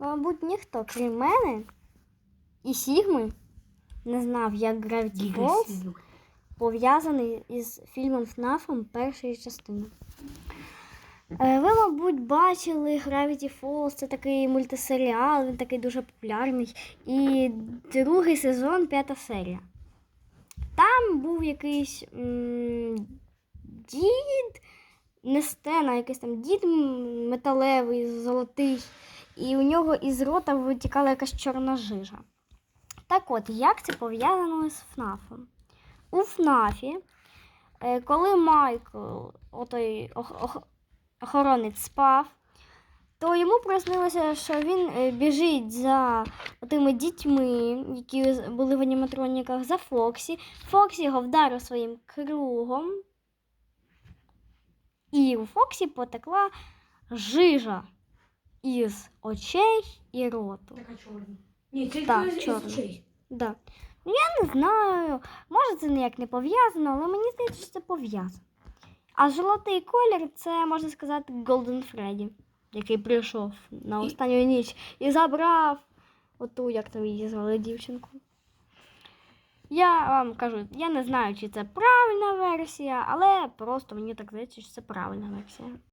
Мабуть, ніхто, крім мене і Сігми, не знав, як Gravity Falls пов'язаний із фільмом ФНАФом першої частини. Е, Ви, мабуть, бачили Gravity Falls, це такий мультисеріал, він такий дуже популярний. І другий сезон, п'ята серія. Там був якийсь м, дід, не стена, якийсь там дід металевий, золотий, і у нього із рота витікала якась чорна жижа. Так от, як це пов'язано з ФНАФом? У ФНАФі, е, коли Майкл, отой ох- ох- охоронець спав, то йому приснилося, що він е, біжить за тими дітьми, які були в аніматроніках, за Фоксі. Фоксі його вдарив своїм кругом. І у Фоксі потекла жижа із очей і роту. Така чорна. Ні, це Так, із- чорна. очей. Да. Ну, я не знаю. Може, це ніяк не пов'язано, але мені здається, що це пов'язано. А золотий колір це, можна сказати, Golden Freddy, який прийшов на І- останню ніч і забрав оту, як там її звали дівчинку. Я вам кажу, я не знаю, чи це правильна версія, але просто мені так здається, що це правильна версія.